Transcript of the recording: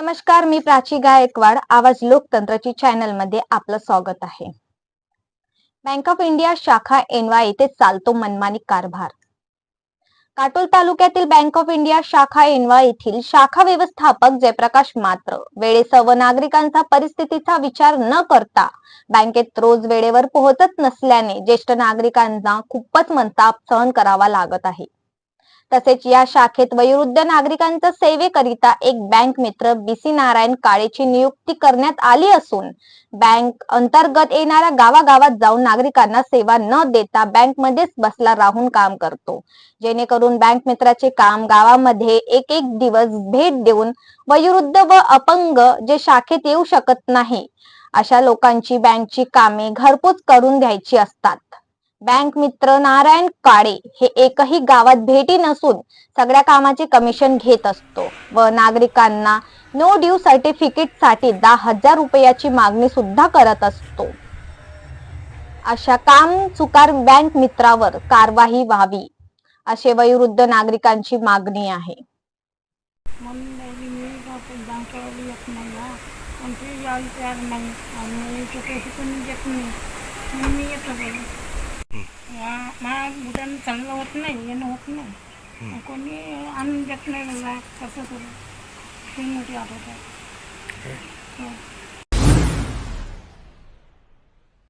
नमस्कार मी प्राची गायकवाड. आवाज लोकतंत्रची चॅनलमध्ये आपलं स्वागत आहे. बँक ऑफ इंडिया शाखा एनवाय येथे चालतो मनमानी कारभार. काटोल तालुक्यातील बँक ऑफ इंडिया शाखा एनवाय येथील शाखा व्यवस्थापक जयप्रकाश मात्र वेळेसह व नागरिकांचा परिस्थितीचा विचार न करता बँकेत रोज वेळेवर पोहोचत नसल्याने ज्येष्ठ नागरिकांना खूपच मनताप सहन करावा लागत आहे. तसेच या शाखेत वयोवृद्ध नागरिकांच्या सेवेकरिता एक बँक मित्र बी सी नारायण काळेची नियुक्ती करण्यात आली असून बँक अंतर्गत येणाऱ्या गावागावात जाऊन नागरिकांना सेवा न देता बँक मध्येच बसला राहून काम करतो. जेणेकरून बँक मित्राचे काम गावामध्ये एक एक दिवस भेट देऊन वयोवृद्ध व अपंग जे शाखेत येऊ शकत नाही अशा लोकांची बँकची कामे घरपोच करून द्यायची असतात. बँक मित्र नारायण काळे हे एकही गावात भेटी नसून सगळ्या कामाचे कमिशन घेत असतो व नागरिकांना नो ड्यू सर्टिफिकेटसाठी दहा हजार रुपयाची मागणी सुद्धा करत असतो. अशा काम चुकार बँक मित्रावर कारवाई व्हावी असे वयोवृद्ध नागरिकांची मागणी आहे. मी माझ्या बुटानं चांगलं होत नाही येणं होत नाही. कोणी आणून देत नाही कसं करू ते मोठी आठवत आहे.